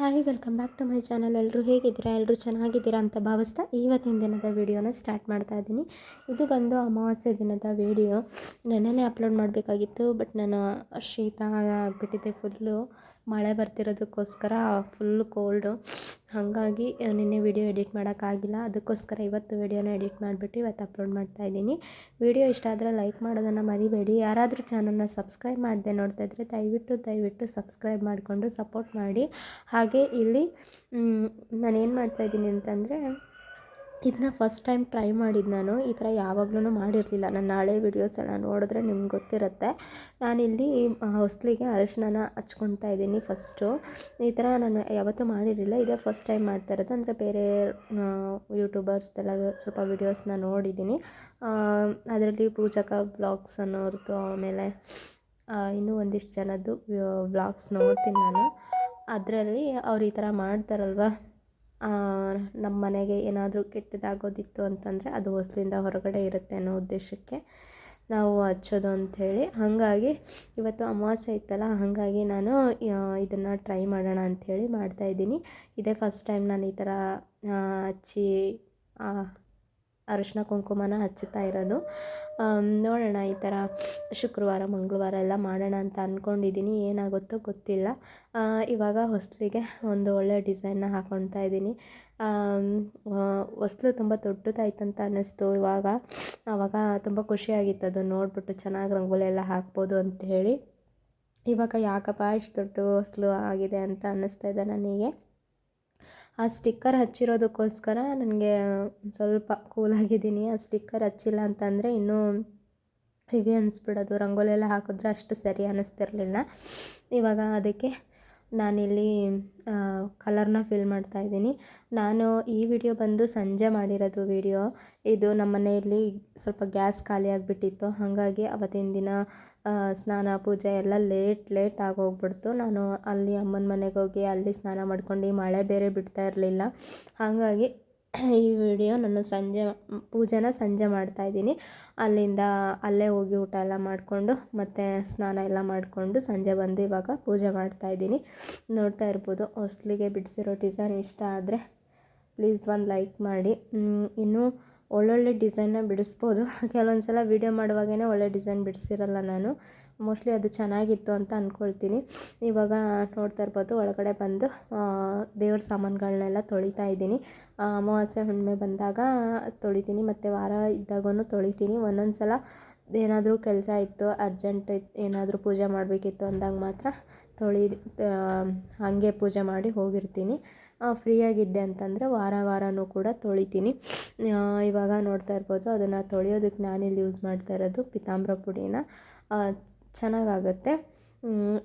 Hi, welcome back to my channel. ಎಲ್ಲರೂ ಹೇಗಿದ್ದೀರಾ? ಎಲ್ಲರೂ ಚೆನ್ನಾಗಿದ್ದೀರಾ ಅಂತ ಭಾವಿಸ್ತಾ ಇವತ್ತಿನ ದಿನದ ವೀಡಿಯೋನ ಸ್ಟಾರ್ಟ್ ಮಾಡ್ತಾ ಇದ್ದೀನಿ. ಇದು ಬಂದು ಅಮಾವಾಸ್ಯೆ ದಿನದ ವೀಡಿಯೋ. ನೆನ್ನೆನೇ ಅಪ್ಲೋಡ್ ಮಾಡಬೇಕಾಗಿತ್ತು, ಬಟ್ ನಾನು ಶೀತ ಆಗಿಬಿಟ್ಟಿದ್ದೆ ಫುಲ್ಲು ಮಳೆ ಬರ್ತಿರೋದಕ್ಕೋಸ್ಕರ ಫುಲ್ ಕೋಲ್ಡು ಹಾಗಾಗಿ ನಿನ್ನೆ ವಿಡಿಯೋ ಎಡಿಟ್ ಮಾಡೋಕ್ಕಾಗಿಲ್ಲ ಅದಕ್ಕೋಸ್ಕರ ಇವತ್ತು ವಿಡಿಯೋನ ಎಡಿಟ್ ಮಾಡಿಬಿಟ್ಟು ಇವತ್ತು ಅಪ್ಲೋಡ್ ಮಾಡ್ತಾ ಇದ್ದೀನಿ. ವಿಡಿಯೋ ಇಷ್ಟ ಆದರೆ ಲೈಕ್ ಮಾಡೋದನ್ನು ಮರಿಬೇಡಿ. ಯಾರಾದರೂ ಚಾನಲ್ನ ಸಬ್ಸ್ಕ್ರೈಬ್ ಮಾಡಿದೆ ನೋಡ್ತಾ ಇದ್ದರೆ ದಯವಿಟ್ಟು ದಯವಿಟ್ಟು ಸಬ್ಸ್ಕ್ರೈಬ್ ಮಾಡಿಕೊಂಡು ಸಪೋರ್ಟ್ ಮಾಡಿ. ಹಾಗೆ ಇಲ್ಲಿ ನಾನೇನು ಮಾಡ್ತಾಯಿದ್ದೀನಿ ಅಂತಂದರೆ ಇದನ್ನು ಫಸ್ಟ್ ಟೈಮ್ ಟ್ರೈ ಮಾಡಿದ್ದು ನಾನು. ಈ ಥರ ಯಾವಾಗ್ಲೂ ಮಾಡಿರಲಿಲ್ಲ. ನಾನು ನಾಳೆ ವೀಡಿಯೋಸ್ ಎಲ್ಲ ನೋಡಿದ್ರೆ ನಿಮ್ಗೆ ಗೊತ್ತಿರುತ್ತೆ. ನಾನಿಲ್ಲಿ ಹೊಸ್ಲಿಗೆ ಅರಿಶಿನ ಹಚ್ಕೊತಾ ಇದ್ದೀನಿ ಫಸ್ಟು ಈ ಥರ ನಾನು ಯಾವತ್ತೂ ಮಾಡಿರಲಿಲ್ಲ. ಇದೇ ಫಸ್ಟ್ ಟೈಮ್ ಮಾಡ್ತಾ ಇರೋದು. ಅಂದರೆ ಬೇರೆ ಯೂಟ್ಯೂಬರ್ಸ್ದೆಲ್ಲ ಸ್ವಲ್ಪ ವೀಡಿಯೋಸ್ನ ನೋಡಿದ್ದೀನಿ. ಅದರಲ್ಲಿ ಪೂಜಕ ಬ್ಲಾಗ್ಸ್ ಅನ್ನೋರ್ದು, ಆಮೇಲೆ ಇನ್ನೂ ಒಂದಿಷ್ಟು ಜನದ್ದು ಬ್ಲಾಗ್ಸ್ ನೋಡ್ತೀನಿ ನಾನು. ಅದರಲ್ಲಿ ಅವ್ರು ಈ ಥರ ಮಾಡ್ತಾರಲ್ವ? ನಮ್ಮ ಮನೆಗೆ ಏನಾದರೂ ಕೆಟ್ಟದಾಗೋದಿತ್ತು ಅಂತಂದರೆ ಅದು ಹೊಸ್ಲಿಂದ ಹೊರಗಡೆ ಇರುತ್ತೆ ಅನ್ನೋ ಉದ್ದೇಶಕ್ಕೆ ನಾವು ಹಚ್ಚೋದು ಅಂಥೇಳಿ ಹಾಗಾಗಿ ಇವತ್ತು ಅಮಾವಾಸ್ಯೆ ಇತ್ತಲ್ಲ, ಹಾಗಾಗಿ ನಾನು ಇದನ್ನು ಟ್ರೈ ಮಾಡೋಣ ಅಂಥೇಳಿ ಮಾಡ್ತಾಯಿದ್ದೀನಿ ಇದೇ ಫಸ್ಟ್ ಟೈಮ್ ನಾನು ಈ ಥರ ಹಚ್ಚಿ ಅರಿಶಿನ ಕುಂಕುಮನ ಹಚ್ಚುತ್ತಾ ಇರೋದು. ನೋಡೋಣ ಈ ಥರ ಶುಕ್ರವಾರ, ಮಂಗಳವಾರ ಎಲ್ಲ ಮಾಡೋಣ ಅಂತ ಅಂದ್ಕೊಂಡಿದ್ದೀನಿ ಏನಾಗುತ್ತೋ ಗೊತ್ತಿಲ್ಲ. ಇವಾಗ ಹೊಸ್ಲಿಗೆ ಒಂದು ಒಳ್ಳೆಯ ಡಿಸೈನ್ನ ಹಾಕ್ಕೊಳ್ತಾ ಇದ್ದೀನಿ. ಹೊಸ್ಲು ತುಂಬ ದೊಡ್ಡದಾಯ್ತು ಅಂತ ಅನ್ನಿಸ್ತು ಇವಾಗ. ಆವಾಗ ತುಂಬ ಖುಷಿಯಾಗಿತ್ತು ಅದು ನೋಡಿಬಿಟ್ಟು ಚೆನ್ನಾಗಿ ರಂಗೋಲಿ ಎಲ್ಲ ಹಾಕ್ಬೋದು ಅಂತ ಹೇಳಿ ಇವಾಗ ಯಾಕಪ್ಪ ಇಷ್ಟು ದೊಡ್ಡ ಹೊಸ್ಲು ಆಗಿದೆ ಅಂತ ಅನ್ನಿಸ್ತಾ ಇದೆ ನನಗೆ. ಆ ಸ್ಟಿಕ್ಕರ್ ಹಚ್ಚಿರೋದಕ್ಕೋಸ್ಕರ ನನಗೆ ಸ್ವಲ್ಪ ಕೂಲಾಗಿದ್ದೀನಿ ಆ ಸ್ಟಿಕ್ಕರ್ ಹಚ್ಚಿಲ್ಲ ಅಂತಂದರೆ ಇನ್ನೂ ಹೆವಿ ಅನಿಸ್ಬಿಡೋದು. ರಂಗೋಲಿ ಎಲ್ಲ ಹಾಕಿದ್ರೆ ಅಷ್ಟು ಸರಿ ಅನ್ನಿಸ್ತಿರ್ಲಿಲ್ಲ ಇವಾಗ ಅದಕ್ಕೆ ನಾನಿಲ್ಲಿ ಕಲರ್ನ ಫಿಲ್ ಮಾಡ್ತಾ ಇದ್ದೀನಿ. ನಾನು ಈ ವಿಡಿಯೋ ಬಂದು ಸಂಜೆ ಮಾಡಿರೋದು ವಿಡಿಯೋ ಇದು ನಮ್ಮ ಮನೆಯಲ್ಲಿ ಸ್ವಲ್ಪ ಗ್ಯಾಸ್ ಖಾಲಿ ಆಗಿಬಿಟ್ಟಿತ್ತು. ಹಾಗಾಗಿ ಅವತ್ತಿನ ದಿನ ಸ್ನಾನ, ಪೂಜೆ ಎಲ್ಲ ಲೇಟ್ ಲೇಟ್ ಆಗೋಗ್ಬಿಡ್ತು. ನಾನು ಅಲ್ಲಿ ಅಮ್ಮನ ಮನೆಗೆ ಹೋಗಿ ಅಲ್ಲಿ ಸ್ನಾನ ಮಾಡ್ಕೊಂಡು ಮಳೆ ಬೇರೆ ಬಿಡ್ತಾ ಇರಲಿಲ್ಲ. ಹಾಗಾಗಿ ಈ ವಿಡಿಯೋ ನಾನು ಸಂಜೆ, ಪೂಜೆನ ಸಂಜೆ ಮಾಡ್ತಾಯಿದ್ದೀನಿ ಅಲ್ಲಿಂದ ಅಲ್ಲೇ ಹೋಗಿ ಊಟ ಎಲ್ಲ ಮಾಡಿಕೊಂಡು ಮತ್ತು ಸ್ನಾನ ಎಲ್ಲ ಮಾಡಿಕೊಂಡು ಸಂಜೆ ಬಂದು ಇವಾಗ ಪೂಜೆ ಮಾಡ್ತಾಯಿದ್ದೀನಿ ನೋಡ್ತಾ ಇರ್ಬೋದು, ಹೊಸ್ಲಿಗೆ ಬಿಡಿಸಿರೋ ಡಿಸೈನ್ ಇಷ್ಟ ಆದರೆ ಪ್ಲೀಸ್ ಒಂದು ಲೈಕ್ ಮಾಡಿ. ಇನ್ನೂ ಒಳ್ಳೊಳ್ಳೆ ಡಿಸೈನ್ನ ಬಿಡಿಸ್ಬೋದು. ಕೆಲವೊಂದು ಸಲ ವೀಡಿಯೋ ಮಾಡುವಾಗೇ ಒಳ್ಳೆ ಡಿಸೈನ್ ಬಿಡಿಸಿರಲ್ಲ ನಾನು. ಮೋಸ್ಟ್ಲಿ ಅದು ಚೆನ್ನಾಗಿತ್ತು ಅಂತ ಅಂದ್ಕೊಳ್ತೀನಿ ಇವಾಗ ನೋಡ್ತಾ ಇರ್ಬೋದು, ಒಳಗಡೆ ಬಂದು ದೇವ್ರ ಸಾಮಾನುಗಳನ್ನೆಲ್ಲ ತೊಳಿತಾ ಇದ್ದೀನಿ. ಅಮಾವಾಸ್ಯೆ ಹುಣ್ಣಿಮೆ ಬಂದಾಗ ತೊಳಿತೀನಿ, ಮತ್ತು ವಾರ ಇದ್ದಾಗೂ ತೊಳಿತೀನಿ. ಒಂದೊಂದು ಸಲ ಏನಾದರೂ ಕೆಲಸ ಇತ್ತು, ಅರ್ಜೆಂಟ್ ಏನಾದರೂ ಪೂಜೆ ಮಾಡಬೇಕಿತ್ತು ಅಂದಾಗ ಮಾತ್ರ ತೊಳಿ ಹಾಗೆ ಪೂಜೆ ಮಾಡಿ ಹೋಗಿರ್ತೀನಿ. ಫ್ರೀಯಾಗಿದ್ದೆ ಅಂತಂದರೆ ವಾರ ವಾರವೂ ಕೂಡ ತೊಳಿತೀನಿ. ಇವಾಗ ನೋಡ್ತಾ ಇರ್ಬೋದು, ಅದನ್ನು ತೊಳೆಯೋದಕ್ಕೆ ನಾನಿಲ್ಲಿ ಯೂಸ್ ಮಾಡ್ತಾ ಇರೋದು ಪಿತಾಂಬ್ರ ಪುಡಿನ. ಚೆನ್ನಾಗಾಗತ್ತೆ.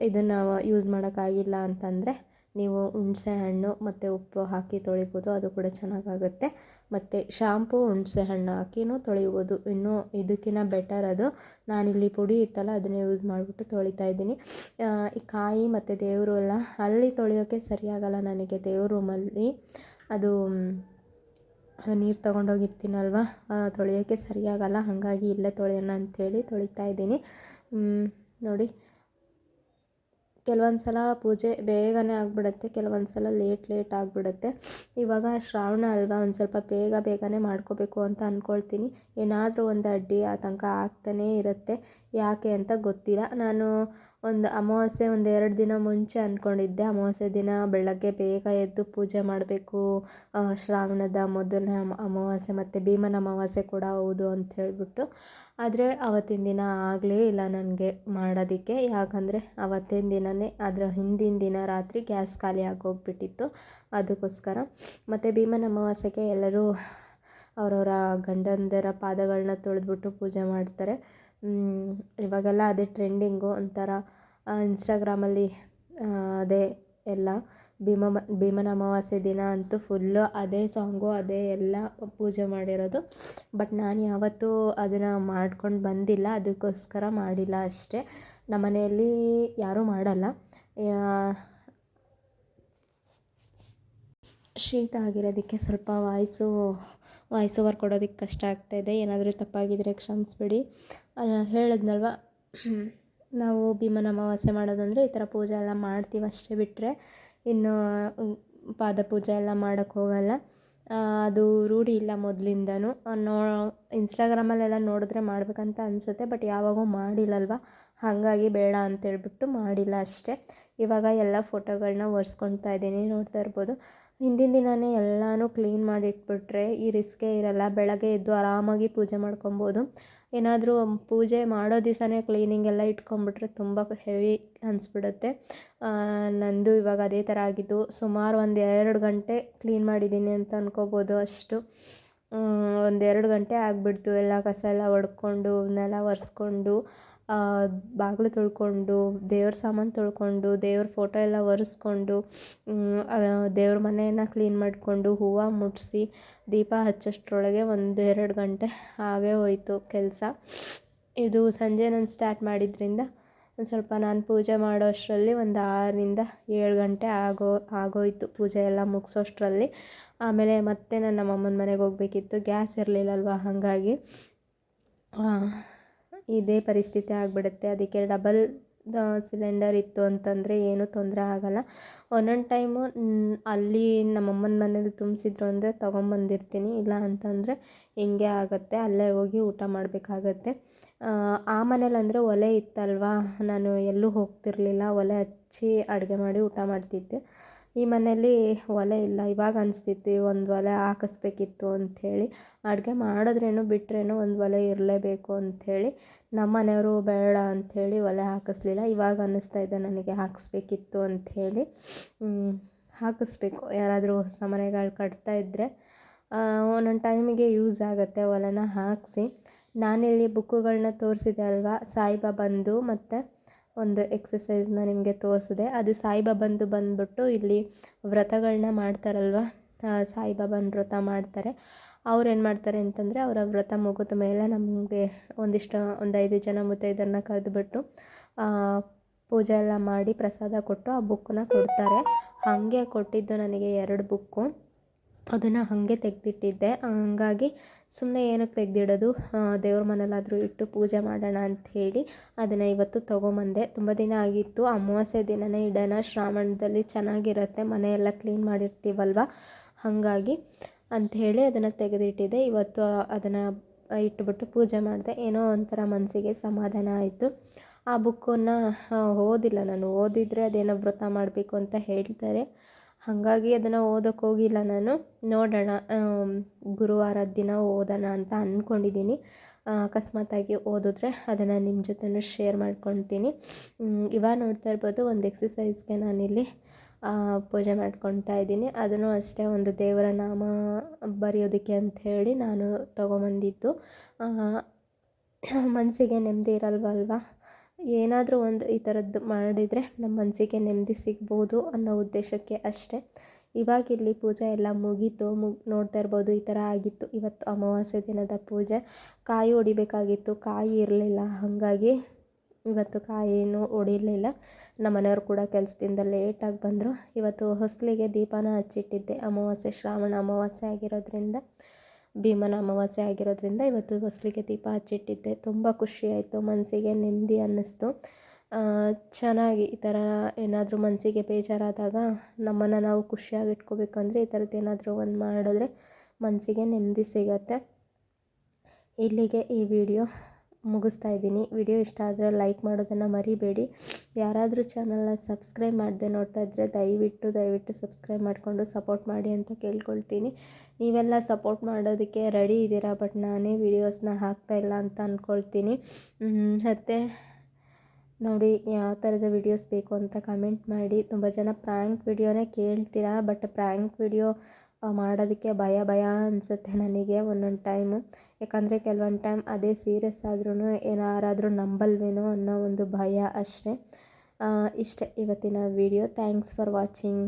ಇದನ್ನು ಯೂಸ್ ಮಾಡೋಕ್ಕಾಗಿಲ್ಲ ಅಂತಂದರೆ ನೀವು ಹುಣಸೆ ಹಣ್ಣು ಮತ್ತು ಉಪ್ಪು ಹಾಕಿ ತೊಳಿಬೋದು, ಅದು ಕೂಡ ಚೆನ್ನಾಗಾಗುತ್ತೆ. ಮತ್ತು ಶಾಂಪು ಹುಣಸೆ ಹಣ್ಣು ಹಾಕಿನೂ ತೊಳಿಬೋದು. ಇನ್ನೂ ಇದಕ್ಕಿಂತ ಬೆಟರ್ ಅದು. ನಾನಿಲ್ಲಿ ಪುಡಿ ಇತ್ತಲ್ಲ, ಅದನ್ನು ಯೂಸ್ ಮಾಡಿಬಿಟ್ಟು ತೊಳಿತಾ ಇದ್ದೀನಿ. ಈ ಕಾಯಿ ಮತ್ತು ದೇವರು ಎಲ್ಲ ಅಲ್ಲಿ ತೊಳೆಯೋಕ್ಕೆ ಸರಿಯಾಗಲ್ಲ ನನಗೆ. ದೇವ್ರ ರೂಮಲ್ಲಿ ಅದು ನೀರು ತೊಗೊಂಡೋಗಿರ್ತೀನಲ್ವ? ತೊಳೆಯೋಕ್ಕೆ ಸರಿಯಾಗಲ್ಲ. ಹಾಗಾಗಿ ಇಲ್ಲೇ ತೊಳೆಯೋಣ ಅಂಥೇಳಿ ತೊಳಿತಾ ಇದ್ದೀನಿ. ನೋಡಿ. ಕೆಲವೊಂದು ಸಲ ಪೂಜೆ ಬೇಗನೆ ಆಗಿಬಿಡುತ್ತೆ ಕೆಲವೊಂದು ಸಲ ಲೇಟ್ ಲೇಟ್ ಆಗಿಬಿಡುತ್ತೆ. ಇವಾಗ ಶ್ರಾವಣ ಅಲ್ವಾ, ಒಂದು ಸ್ವಲ್ಪ ಬೇಗ ಬೇಗನೆ ಮಾಡ್ಕೋಬೇಕು ಅಂತ ಅಂದ್ಕೊಳ್ತೀನಿ ಏನಾದರೂ ಒಂದು ಅಡ್ಡಿ ಆತಂಕ ಆಗ್ತಾನೇ ಇರುತ್ತೆ. ಯಾಕೆ ಅಂತ ಗೊತ್ತಿಲ್ಲ. ನಾನು ಒಂದು ಅಮಾವಾಸ್ಯೆ ಒಂದು ಎರಡು ದಿನ ಮುಂಚೆ ಅಂದ್ಕೊಂಡಿದ್ದೆ. ಅಮಾವಾಸ್ಯೆ ದಿನ ಬೆಳಗ್ಗೆ ಬೇಗ ಎದ್ದು ಪೂಜೆ ಮಾಡಬೇಕು. ಶ್ರಾವಣದ ಮೊದಲನೇ ಅಮಾವಾಸ್ಯೆ ಮತ್ತು ಭೀಮನ ಅಮಾವಾಸ್ಯೆ ಕೂಡ ಹೌದು ಅಂತ ಹೇಳಿಬಿಟ್ಟು. ಆದರೆ ಅವತ್ತಿನ ದಿನ ಆಗಲೇ ಇಲ್ಲ ನನಗೆ ಮಾಡೋದಕ್ಕೆ. ಯಾಕಂದರೆ ಅವತ್ತಿನ ದಿನವೇ ಅದರ ಹಿಂದಿನ ದಿನ ರಾತ್ರಿ ಗ್ಯಾಸ್ ಖಾಲಿ ಆಗೋಗ್ಬಿಟ್ಟಿತ್ತು. ಅದಕ್ಕೋಸ್ಕರ ಮತ್ತು ಭೀಮನ ಅಮಾವಾಸ್ಯೆಗೆ ಎಲ್ಲರೂ ಅವರವರ ಗಂಡಂದರ ಪಾದಗಳನ್ನ ತೊಳೆದ್ಬಿಟ್ಟು ಪೂಜೆ ಮಾಡ್ತಾರೆ. ಇವಾಗೆಲ್ಲ ಅದೇ ಟ್ರೆಂಡಿಂಗು ಒಂಥರ ಇನ್ಸ್ಟಾಗ್ರಾಮಲ್ಲಿ ಅದೇ ಎಲ್ಲ. ಭೀಮ, ಭೀಮನ ಅಮಾವಾಸ್ಯೆ ದಿನ ಅಂತೂ ಫುಲ್ಲು ಅದೇ ಸಾಂಗು ಅದೇ ಎಲ್ಲ ಪೂಜೆ ಮಾಡಿರೋದು. ಬಟ್ ನಾನು ಯಾವತ್ತೂ ಅದನ್ನು ಮಾಡ್ಕೊಂಡು ಬಂದಿಲ್ಲ, ಅದಕ್ಕೋಸ್ಕರ ಮಾಡಿಲ್ಲ ಅಷ್ಟೇ. ನಮ್ಮ ಮನೆಯಲ್ಲಿ ಯಾರೂ ಮಾಡಲ್ಲ. ಶೀತ ಆಗಿರೋದಕ್ಕೆ ಸ್ವಲ್ಪ ವಾಯ್ಸು ವಾಯ್ಸ್ ಓವರ್ ಕೊಡೋದಕ್ಕೆ ಕಷ್ಟ ಆಗ್ತಾಯಿದೆ ಏನಾದರೂ ತಪ್ಪಾಗಿದ್ದರೆ ಕ್ಷಮಿಸ್ಬಿಡಿ. ಹೇಳಿದ್ನಲ್ವ? ನಾವು ಭೀಮನ ಅಮಾವಾಸ್ಯೆ ಮಾಡೋದಂದರೆ ಈ ಥರ ಪೂಜೆ ಎಲ್ಲ ಮಾಡ್ತೀವಿ ಅಷ್ಟೇ ಬಿಟ್ಟರೆ ಇನ್ನು ಪಾದ ಪೂಜೆ ಎಲ್ಲ ಮಾಡೋಕ್ಕೆ ಹೋಗಲ್ಲ. ಅದು ರೂಢಿ ಇಲ್ಲ ಮೊದಲಿಂದನೂ. ನೋ ಇನ್ಸ್ಟಾಗ್ರಾಮಲ್ಲೆಲ್ಲ ನೋಡಿದ್ರೆ ಮಾಡಬೇಕಂತ ಅನಿಸುತ್ತೆ, ಬಟ್ ಯಾವಾಗೂ ಮಾಡಿಲ್ಲಲ್ವ? ಹಾಗಾಗಿ ಬೇಡ ಅಂತೇಳ್ಬಿಟ್ಟು ಮಾಡಿಲ್ಲ ಅಷ್ಟೇ. ಇವಾಗ ಎಲ್ಲ ಫೋಟೋಗಳನ್ನ ಒರೆಸ್ಕೊಳ್ತಾ ಇದ್ದೀನಿ, ನೋಡ್ತಾ ಇರ್ಬೋದು. ಹಿಂದಿನ ದಿನವೇ ಎಲ್ಲನೂ ಕ್ಲೀನ್ ಮಾಡಿ ಇಟ್ಬಿಟ್ರೆ ಈ ರಿಸ್ಕೇ ಇರಲ್ಲ. ಬೆಳಗ್ಗೆ ಎದ್ದು ಆರಾಮಾಗಿ ಪೂಜೆ ಮಾಡ್ಕೊಬೋದು. ಏನಾದರೂ ಪೂಜೆ ಮಾಡೋ ದಿವಸನೇ ಕ್ಲೀನಿಂಗ್ ಎಲ್ಲ ಇಟ್ಕೊಂಡ್ಬಿಟ್ರೆ ತುಂಬ ಹೆವಿ ಅನಿಸ್ಬಿಡುತ್ತೆ. ನಂದು ಇವಾಗ ಅದೇ ಥರ ಆಗಿದ್ದು. ಸುಮಾರು ಒಂದು ಎರಡು ಗಂಟೆ ಕ್ಲೀನ್ ಮಾಡಿದ್ದೀನಿ ಅಂತ ಅಂದ್ಕೋಬೋದು ಅಷ್ಟು. ಒಂದೆರಡು ಗಂಟೆ ಆಗಿಬಿಡ್ತು. ಎಲ್ಲ ಕಸ ಎಲ್ಲ ಹೊಡ್ಕೊಂಡು ನೆಲ ಒರೆಸ್ಕೊಂಡು ಬಾಗಿಲು ತೊಳ್ಕೊಂಡು, ದೇವ್ರ ಸಾಮಾನು ತೊಳ್ಕೊಂಡು, ದೇವ್ರ ಫೋಟೋ ಎಲ್ಲ ಒರೆಸ್ಕೊಂಡು ದೇವ್ರ ಮನೆಯನ್ನು ಕ್ಲೀನ್ ಮಾಡಿಕೊಂಡು ಹೂವು ಮುಡಿಸಿ ದೀಪ ಹಚ್ಚೋಷ್ಟ್ರೊಳಗೆ ಒಂದು ಎರಡು ಗಂಟೆ ಹಾಗೇ ಹೋಯಿತು ಕೆಲಸ. ಇದು ಸಂಜೆ ನಾನು ಸ್ಟಾರ್ಟ್ ಮಾಡಿದ್ರಿಂದ ಒಂದು ಸ್ವಲ್ಪ ನಾನು ಪೂಜೆ ಮಾಡೋ ಅಷ್ಟರಲ್ಲಿ ಒಂದು ಆರರಿಂದ ಏಳು ಗಂಟೆ ಆಗೋ, ಆಗೋಯ್ತು ಪೂಜೆ ಎಲ್ಲ ಮುಗಿಸೋಷ್ಟರಲ್ಲಿ. ಆಮೇಲೆ ಮತ್ತೆ ನಾನು ನಮ್ಮಮ್ಮನ ಮನೆಗೆ ಹೋಗಬೇಕಿತ್ತು, ಗ್ಯಾಸ್ ಇರಲಿಲ್ಲಲ್ವ ಹಾಗಾಗಿ. ಇದೇ ಪರಿಸ್ಥಿತಿ ಆಗಿಬಿಡುತ್ತೆ. ಅದಕ್ಕೆ ಡಬಲ್ ಸಿಲಿಂಡರ್ ಇತ್ತು ಅಂತಂದರೆ ಏನೂ ತೊಂದರೆ ಆಗೋಲ್ಲ. ಒಂದೊಂದು ಟೈಮು ಅಲ್ಲಿ ನಮ್ಮಮ್ಮನ ಮನೇಲಿ ತುಂಬಿಸಿದ್ರು ಅಂದರೆ ತೊಗೊಂಬಂದಿರ್ತೀನಿ. ಇಲ್ಲ ಅಂತಂದರೆ ಹಿಂಗೆ ಆಗುತ್ತೆ. ಅಲ್ಲೇ ಹೋಗಿ ಊಟ ಮಾಡಬೇಕಾಗತ್ತೆ. ಆ ಮನೇಲಂದರೆ ಒಲೆ ಇತ್ತಲ್ವಾ? ನಾನು ಎಲ್ಲೂ ಹೋಗ್ತಿರಲಿಲ್ಲ. ಒಲೆ ಹಚ್ಚಿ ಅಡುಗೆ ಮಾಡಿ ಊಟ ಮಾಡ್ತಿದ್ದೆ. ಈ ಮನೆಯಲ್ಲಿ ಒಲೆ ಇಲ್ಲ. ಇವಾಗ ಅನಿಸ್ತಿತ್ತು ಒಂದು ಒಲೆ ಹಾಕಿಸ್ಬೇಕಿತ್ತು ಅಂಥೇಳಿ ಅಡುಗೆ ಮಾಡಿದ್ರೇನು, ಬಿಟ್ರೇನು ಒಂದು ಒಲೆ ಇರಲೇಬೇಕು ಅಂಥೇಳಿ ನಮ್ಮ ಮನೆಯವರು, ಬೇಡ ಅಂಥೇಳಿ ಒಲೆ ಹಾಕಿಸ್ಲಿಲ್ಲ. ಇವಾಗ ಅನ್ನಿಸ್ತಾ ಇದೆ, ನನಗೆ ಹಾಕಿಸ್ಬೇಕಿತ್ತು ಅಂಥೇಳಿ ಹಾಕಿಸ್ಬೇಕು. ಯಾರಾದರೂ ಹೊಸ ಮನೆಗಳು ಕಟ್ತಾ ಇದ್ದರೆ ಒಂದೊಂದು ಟೈಮಿಗೆ ಯೂಸ್ ಆಗುತ್ತೆ ಒಲೆನ ಹಾಕಿಸಿ. ನಾನಿಲ್ಲಿ ಬುಕ್ಕುಗಳನ್ನ ತೋರಿಸಿದೆ ಅಲ್ವಾ, ಸಾಯಿಬಾಬಂದು ಮತ್ತು ಒಂದು ಎಕ್ಸಸೈಸ್ನ ನಿಮಗೆ ತೋರಿಸಿದೆ. ಅದು ಸಾಯಿಬಾಬಂದು ಬಂದ್ಬಿಟ್ಟು ಇಲ್ಲಿ ವ್ರತಗಳನ್ನ ಮಾಡ್ತಾರಲ್ವ? ಸಾಯಿಬಾಬನ ವ್ರತ ಮಾಡ್ತಾರೆ. ಅವ್ರು ಏನು ಮಾಡ್ತಾರೆ ಅಂತಂದರೆ ಅವರ ವ್ರತ ಮುಗಿದ ಮೇಲೆ ನಮಗೆ ಒಂದಿಷ್ಟು, ಒಂದು ಐದು ಜನ ಮುತ್ತೈದರನ್ನ ಕರೆದುಬಿಟ್ಟು ಪೂಜೆ ಎಲ್ಲ ಮಾಡಿ ಪ್ರಸಾದ ಕೊಟ್ಟು ಆ ಬುಕ್ಕನ್ನ ಕೊಡ್ತಾರೆ. ಹಾಗೆ ಕೊಟ್ಟಿದ್ದು ನನಗೆ ಎರಡು ಬುಕ್ಕು. ಅದನ್ನು ಹಾಗೆ ತೆಗೆದಿಟ್ಟಿದ್ದೆ. ಹಂಗಾಗಿ ಸುಮ್ಮನೆ ಏನಕ್ಕೆ ತೆಗೆದಿಡೋದು? ದೇವ್ರ ಮನೇಲಾದರೂ ಇಟ್ಟು ಪೂಜೆ ಮಾಡೋಣ ಹೇಳಿ ಅದನ್ನು ಇವತ್ತು ತೊಗೊಂಬಂದೆ. ತುಂಬ ದಿನ ಆಗಿತ್ತು. ಅಮಾವಾಸ್ಯೆ ದಿನನೇ ಇಡೋಣ. ಶ್ರಾವಣದಲ್ಲಿ ಚೆನ್ನಾಗಿರುತ್ತೆ. ಮನೆಯೆಲ್ಲ ಕ್ಲೀನ್ ಮಾಡಿರ್ತೀವಲ್ವ? ಹಾಗಾಗಿ ಅಂಥೇಳಿ ಅದನ್ನು ತೆಗೆದಿಟ್ಟಿದ್ದೆ ಇವತ್ತು ಅದನ್ನು ಇಟ್ಬಿಟ್ಟು ಪೂಜೆ ಮಾಡಿದೆ. ಏನೋ ಒಂಥರ ಮನಸ್ಸಿಗೆ ಸಮಾಧಾನ ಆಯಿತು. ಆ ಬುಕ್ಕನ್ನು ಓದಿಲ್ಲ ನಾನು. ಓದಿದರೆ ಅದೇನೋ ವ್ರತ ಮಾಡಬೇಕು ಅಂತ ಹೇಳ್ತಾರೆ. ಹಾಗಾಗಿ ಅದನ್ನು ಓದೋಕೆ ಹೋಗಿಲ್ಲ ನಾನು. ನೋಡೋಣ. ಗುರುವಾರದ ದಿನ ಓದೋಣ ಅಂತ ಅಂದ್ಕೊಂಡಿದ್ದೀನಿ ಅಕಸ್ಮಾತಾಗಿ ಓದಿದ್ರೆ ಅದನ್ನು ನಿಮ್ಮ ಜೊತೆನೂ ಶೇರ್ ಮಾಡ್ಕೊತೀನಿ. ಇವಾಗ ನೋಡ್ತಾ ಇರ್ಬೋದು ಒಂದು ಎಕ್ಸಸೈಸ್ಗೆ ನಾನಿಲ್ಲಿ ಪೂಜೆ ಮಾಡ್ಕೊತಾ ಇದ್ದೀನಿ. ಅದನ್ನು ಅಷ್ಟೇ ಒಂದು ದೇವರ ನಾಮ ಬರೆಯೋದಕ್ಕೆ ಅಂಥೇಳಿ ನಾನು ತೊಗೊಂಬಂದಿದ್ದು. ಮನಸ್ಸಿಗೆ ನೆಮ್ಮದಿ ಇರಲ್ವಲ್ವಾ? ಏನಾದರೂ ಒಂದು ಈ ಥರದ್ದು ಮಾಡಿದರೆ ನಮ್ಮ ಮನಸ್ಸಿಗೆ ನೆಮ್ಮದಿ ಸಿಗ್ಬೋದು ಅನ್ನೋ ಉದ್ದೇಶಕ್ಕೆ ಅಷ್ಟೇ. ಇವಾಗ ಇಲ್ಲಿ ಪೂಜೆ ಎಲ್ಲ ಮುಗೀತು ಮುಗ್ ನೋಡ್ತಾ ಇರ್ಬೋದು, ಈ ಥರ ಆಗಿತ್ತು. ಇವತ್ತು ಅಮಾವಾಸ್ಯೆ ದಿನದ ಪೂಜೆ. ಕಾಯಿ ಹೊಡಿಬೇಕಾಗಿತ್ತು, ಕಾಯಿ ಇರಲಿಲ್ಲ. ಹಾಗಾಗಿ ಇವತ್ತು ಕಾಯಿನೂ ಹೊಡಿಲಿಲ್ಲ. ನಮ್ಮ ಮನೆಯವರು ಕೂಡ ಕೆಲಸದಿಂದ ಲೇಟಾಗಿ ಬಂದರು. ಇವತ್ತು ಹೊಸಲಿಗೆ ದೀಪನ ಹಚ್ಚಿಟ್ಟಿದ್ದೆ. ಅಮಾವಾಸ್ಯೆ ಶ್ರಾವಣ ಅಮಾವಾಸ್ಯೆ ಆಗಿರೋದ್ರಿಂದ. ಭೀಮನ ಅಮಾವಾಸ್ಯೆ ಆಗಿರೋದ್ರಿಂದ ಇವತ್ತು ಹೊಸಲಿಗೆ ದೀಪ ಹಚ್ಚಿಟ್ಟಿದ್ದೆ. ತುಂಬ ಖುಷಿ ಆಯಿತು ಮನಸ್ಸಿಗೆ ನೆಮ್ಮದಿ ಅನ್ನಿಸ್ತು. ಚೆನ್ನಾಗಿ ಈ ಥರ ಏನಾದರೂ ಮನಸ್ಸಿಗೆ ಬೇಜಾರಾದಾಗ ನಮ್ಮನ್ನು ನಾವು ಖುಷಿಯಾಗಿ ಅಂದರೆ ಈ ಥರದ್ದು ಏನಾದರೂ ಒಂದು ಮಾಡಿದ್ರೆ ಮನಸ್ಸಿಗೆ ನೆಮ್ಮದಿ ಸಿಗತ್ತೆ. ಇಲ್ಲಿಗೆ ಈ ವಿಡಿಯೋ ಮುಗಿಸ್ತಾ ಇದ್ದೀನಿ. ವಿಡಿಯೋ ಇಷ್ಟ ಆದರೆ ಲೈಕ್ ಮಾಡೋದನ್ನು ಮರಿಬೇಡಿ. ಯಾರಾದರೂ ಚಾನಲ್ನ ಸಬ್ಸ್ಕ್ರೈಬ್ ಮಾಡದೆ ನೋಡ್ತಾ ಇದ್ದರೆ ದಯವಿಟ್ಟು ದಯವಿಟ್ಟು ಸಬ್ಸ್ಕ್ರೈಬ್ ಮಾಡಿಕೊಂಡು ಸಪೋರ್ಟ್ ಮಾಡಿ ಅಂತ ಕೇಳ್ಕೊಳ್ತೀನಿ. ನೀವೆಲ್ಲ ಸಪೋರ್ಟ್ ಮಾಡೋದಕ್ಕೆ ರೆಡಿ ಇದ್ದೀರಾ ಬಟ್ ನಾನೇ ವಿಡಿಯೋಸ್ನ ಹಾಕ್ತಾ ಇಲ್ಲ ಅಂತ ಅಂದ್ಕೊಳ್ತೀನಿ ಮತ್ತು ನೋಡಿ ಯಾವ ಥರದ ವಿಡಿಯೋಸ್ ಬೇಕು ಅಂತ ಕಮೆಂಟ್ ಮಾಡಿ. ತುಂಬ ಜನ ಪ್ರ್ಯಾಂಕ್ ವಿಡಿಯೋನೇ ಕೇಳ್ತೀರಾ ಬಟ್ ಪ್ರ್ಯಾಂಕ್ ವಿಡಿಯೋ ಮಾಡೋದಕ್ಕೆ ಭಯ ಭಯ ಅನಿಸುತ್ತೆ ನನಗೆ ಒಂದೊಂದು ಟೈಮು ಯಾಕಂದರೆ ಕೆಲವೊಂದು ಟೈಮ್ ಅದೇ ಸೀರಿಯಸ್ ಆದ್ರೂ ಏನಾರಾದರೂ ನಂಬಲ್ವೇನೋ ಅನ್ನೋ ಒಂದು ಭಯ ಅಷ್ಟೇ. ಇಷ್ಟೇ ಇವತ್ತಿನ ವಿಡಿಯೋ ಥ್ಯಾಂಕ್ಸ್ ಫಾರ್ ವಾಚಿಂಗ್